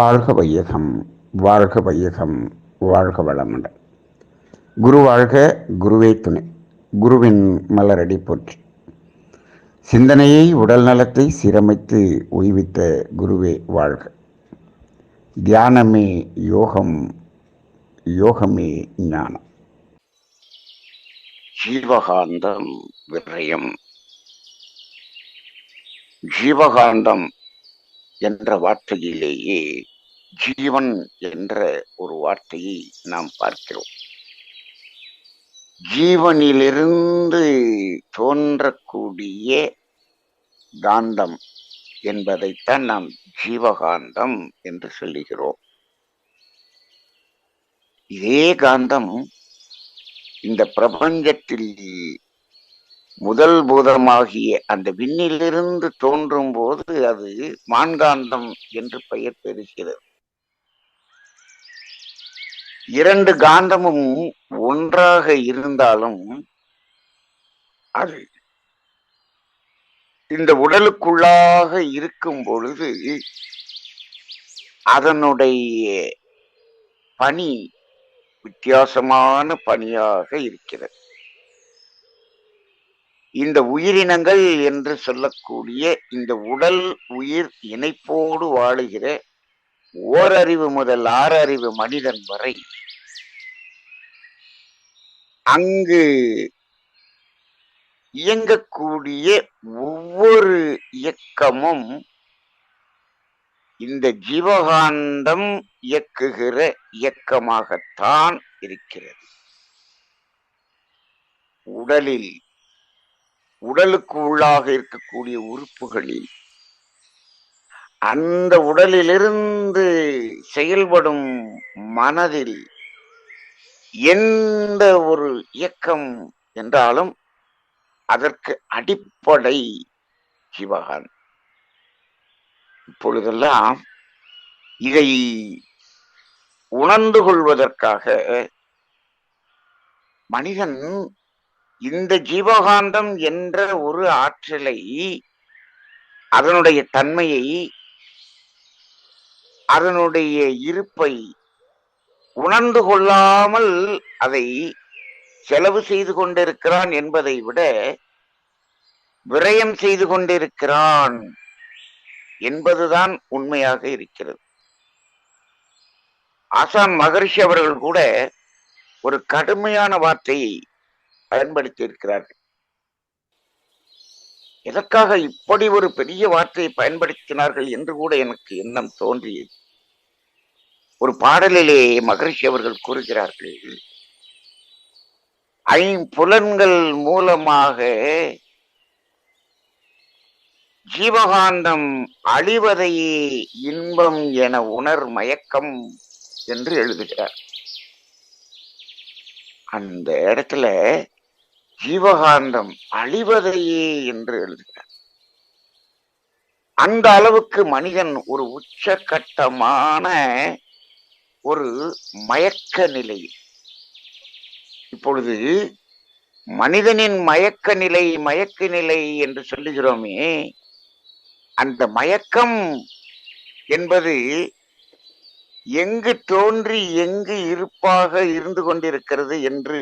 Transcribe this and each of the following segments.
வாழ்க வையகம் வாழ்க வையகம் வாழ்க வளமுடன். குரு வாழ்க குருவே துணை. குருவின் மலரடி போற்றி. சிந்தனையை உடல் நலத்தை சீரமைத்து உய்வித்த குருவே வாழ்க. தியானமே யோகம் யோகமே ஞானம். ஜீவகாந்தம் விரயம். ஜீவகாந்தம் என்ற வார்த்தையிலேயே ஜீவன் என்ற ஒரு வார்த்தையை நாம் பார்க்கிறோம். ஜீவனிலிருந்து தோன்றக்கூடிய காந்தம் என்பதைத்தான் நாம் ஜீவகாந்தம் என்று சொல்லுகிறோம். இதே காந்தம் இந்த பிரபஞ்சத்தில் முதல் பூதமாகிய அந்த விண்ணிலிருந்து தோன்றும் போது அது மான்காந்தம் என்று பெயர் பெறுகிறது. இரண்டு காந்தமும் ஒன்றாக இருந்தாலும் அது இந்த உடலுக்குள்ளாக இருக்கும் பொழுது அதனுடைய பணி வித்தியாசமான பணியாக இருக்கிறது. இந்த உயிரினங்கள் என்று சொல்லக்கூடிய இந்த உடல் உயிர் இணைப்போடு வாழுகிற ஓரறிவு முதல் ஆறறிவு மனிதன் வரை அங்கு இயங்கக்கூடிய ஒவ்வொரு இயக்கமும் இந்த ஜீவகாந்தம் இயக்குகிற இயக்கமாகத்தான் இருக்கிறது. உடலில் உடலுக்கு உள்ளாக இருக்கக்கூடிய உறுப்புகளில் அந்த உடலிலிருந்து செயல்படும் மனதில் எந்த ஒரு இயக்கம் என்றாலும் அதற்கு அடிப்படை சிவகான் இப்பொழுதெல்லாம் இதை உணர்ந்து கொள்வதற்காக மனிதன் இந்த ஜீவகாந்தம் என்ற ஒரு ஆற்றலை அதனுடைய தன்மையை அதனுடைய இருப்பை உணர்ந்து கொள்ளாமல் அதை செலவு செய்து கொண்டிருக்கிறான் என்பதை விட விரயம் செய்து கொண்டிருக்கிறான் என்பதுதான் உண்மையாக இருக்கிறது. ஆசான் மகரிஷி அவர்கள் கூட ஒரு கடுமையான வார்த்தையை பயன்படுத்தி இருக்கிறார்கள் எதற்காக இப்படி ஒரு பெரிய வார்த்தையை பயன்படுத்தினார்கள் என்று கூட எனக்கு எண்ணம் தோன்றியது. ஒரு பாடலிலே மகரிஷி அவர்கள் கூறுகிறார்கள் ஐம்புலன்கள் மூலமாக ஜீவகாந்தம் அழிவதையே இன்பம் என உணர் மயக்கம் என்று எழுதுகிறார். அந்த இடத்துல ஜீவகாந்தம் அழிவதையே என்று எழுதுகிறார். அந்த அளவுக்கு மனிதன் ஒரு உச்சகட்டமான ஒரு மயக்க நிலை இப்பொழுது மனிதனின் மயக்க நிலை மயக்க நிலை என்று சொல்லுகிறோமே அந்த மயக்கம் என்பது எங்கு தோன்றி எங்கு இருப்பாக இருந்து கொண்டிருக்கிறது என்று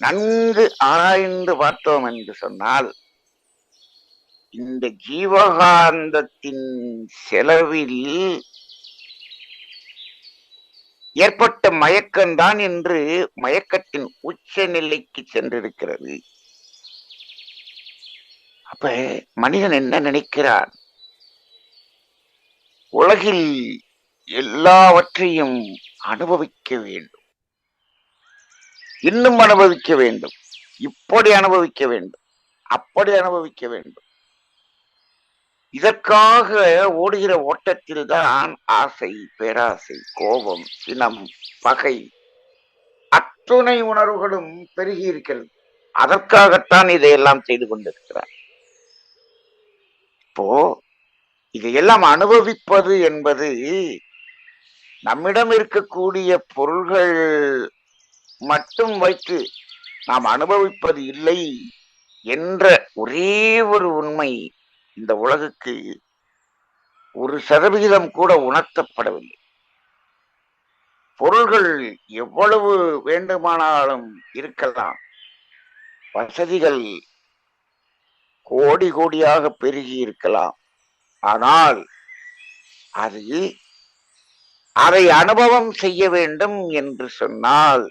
நன்கு ஆராய்ந்து பார்த்தோம் என்று சொன்னால் இந்த ஜீவகாந்தத்தின் செலவில் ஏற்பட்ட மயக்கம்தான் என்று மயக்கத்தின் உச்ச நிலைக்கு சென்றிருக்கிறது. அப்ப மனிதன் என்ன நினைக்கிறான்? உலகில் எல்லாவற்றையும் அனுபவிக்க வேண்டும். இன்னும் அனுபவிக்க வேண்டும். இப்படி அனுபவிக்க வேண்டும். அப்படி அனுபவிக்க வேண்டும். இதற்காக ஓடுகிற ஓட்டத்தில் தான் ஆசை பேராசை கோபம் சினம் பகை அத்துணை உணர்வுகளும் பெருகி இருக்கிறது. அதற்காகத்தான் இதையெல்லாம் செய்து கொண்டிருக்கிறார். இப்போ இதையெல்லாம் அனுபவிப்பது என்பது நம்மிடம் இருக்கக்கூடிய பொருள்கள் மட்டும் வைத்து நாம் அனுபவிப்பது இல்லை என்ற ஒரே ஒரு உண்மை இந்த உலகுக்கு ஒரு சதவிகிதம் கூட உணர்த்தப்படவில்லை. பொருள்கள் எவ்வளவு வேண்டுமானாலும் இருக்கலாம். வசதிகள் கோடி கோடியாக பெருகி இருக்கலாம். ஆனால் அது அதை அனுபவம் செய்ய வேண்டும் என்று சொன்னால்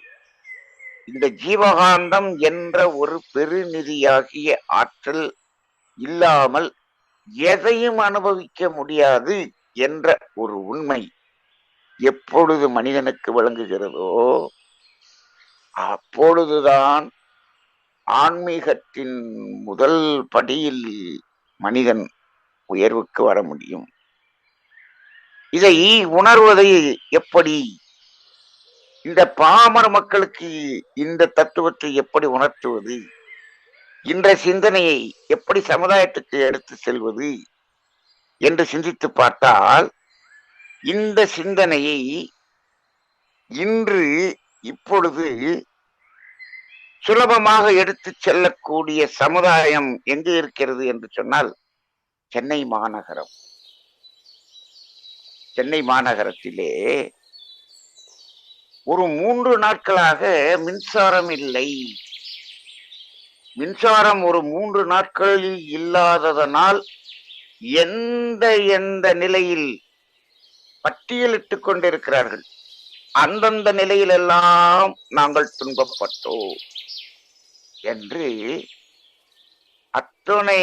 இந்த ஜீவகாந்தம் என்ற ஒரு பெருநிதியாகிய ஆற்றல் இல்லாமல் எதையும் அனுபவிக்க முடியாது என்ற ஒரு உண்மை எப்பொழுது மனிதனுக்கு விளங்குகிறதோ அப்பொழுதுதான் ஆன்மீகத்தின் முதல் படியில் மனிதன் உயர்வுக்கு வர முடியும். இதை உணர்வதை எப்படி இந்த பாமர மக்களுக்கு இந்த தத்துவத்தை எப்படி உணர்த்துவது? இந்த சிந்தனையை எப்படி சமுதாயத்துக்கு எடுத்து செல்வது என்று சிந்தித்து பார்த்தால் இந்த சிந்தனையை இன்று இப்பொழுது சுலபமாக எடுத்து செல்லக்கூடிய சமுதாயம் எங்கு இருக்கிறது என்று சொன்னால் சென்னை மாநகரம். சென்னை மாநகரத்திலே ஒரு மூன்று நாட்களாக மின்சாரம் இல்லை. மின்சாரம் ஒரு மூன்று நாட்களில் இல்லாததனால் எந்த எந்த நிலையில் பட்டியலிட்டுக் கொண்டிருக்கிறார்கள் அந்தந்த நிலையிலெல்லாம் நாங்கள் துன்பப்பட்டோம் என்று அத்துணை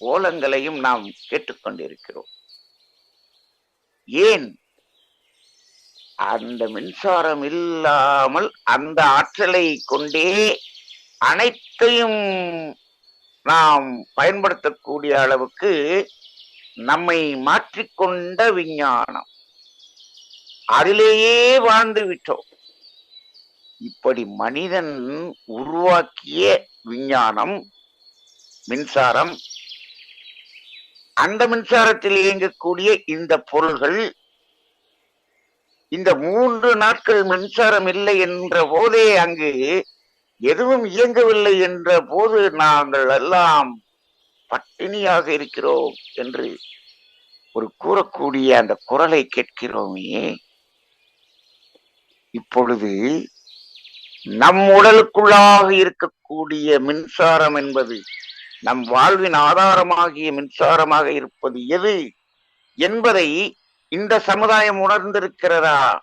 ஓலங்களையும் நாம் கேட்டுக்கொண்டிருக்கிறோம் ஏன்? அந்த மின்சாரம் இல்லாமல் அந்த ஆற்றலை கொண்டே அனைத்து அனைத்தையும் நாம் பயன்படுத்தக்கூடிய அளவுக்கு நம்மை மாற்றிக்கொண்ட விஞ்ஞானம். அதிலேயே வாழ்ந்து விட்டோம். இப்படி மனிதன் உருவாக்கிய விஞ்ஞானம் மின்சாரம் அந்த மின்சாரத்தில் இயங்கக்கூடிய இந்த பொருள்கள் இந்த மூன்று நாட்கள் மின்சாரம் இல்லை என்ற போதே அங்கு எதுவும் இயங்கவில்லை என்ற போது நாங்கள் எல்லாம் பட்டினியாக இருக்கிறோம் என்று ஒரு கூறக்கூடிய அந்த குரலை கேட்கிறோமே. இப்பொழுது நம் உடலுக்குள்ளாக இருக்கக்கூடிய மின்சாரம் என்பது நம் வாழ்வின் ஆதாரமாகிய மின்சாரமாக இருப்பது எது என்பதை இந்த சமுதாயம் உணர்ந்திருக்கிறதா?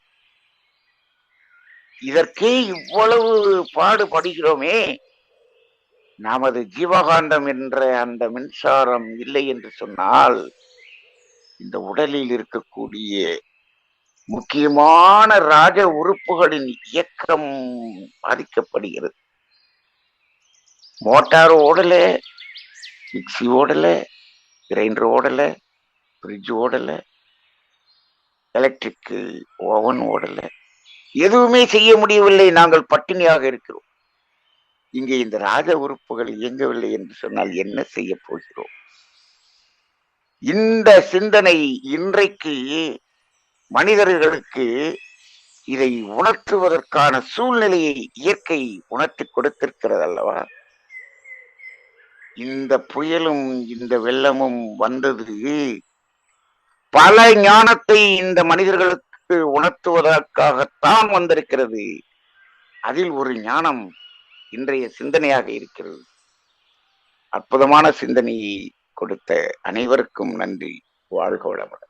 இதற்கே இவ்வளவு பாடுபடுகிறோமே. நமது ஜீவகாந்தம் என்ற அந்த மின்சாரம் இல்லை என்று சொன்னால் இந்த உடலில் இருக்கக்கூடிய முக்கியமான ராஜ உறுப்புகளின் இயக்கம் பாதிக்கப்படுகிறது. மோட்டார் ஓடல மிக்சி ஓடல கிரைண்டர் ஓடல ஃப்ரிட்ஜ் ஓடல எலக்ட்ரிக்கு ஓவன் ஓடலை. எதுவுமே செய்ய முடியவில்லை. நாங்கள் பட்டினியாக இருக்கிறோம். இங்கே இந்த ராஜ உறுப்புகள் இயங்கவில்லை என்று சொன்னால் என்ன செய்ய போகிறோம்? இந்த சிந்தனை இன்றைக்கு மனிதர்களுக்கு இதை உணர்த்துவதற்கான சூழ்நிலையை இயற்கை உணர்த்தி கொடுத்திருக்கிறது அல்லவா? இந்த புயலும் இந்த வெள்ளமும் வந்தது பல ஞானத்தை இந்த மனிதர்களுக்கு உணர்த்துவதற்காகத்தான் வந்திருக்கிறது. அதில் ஒரு ஞானம் இன்றைய சிந்தனையாக இருக்கிறது. அற்புதமான சிந்தனையை கொடுத்த அனைவருக்கும் நன்றி. வாழ்க வளமுடன்.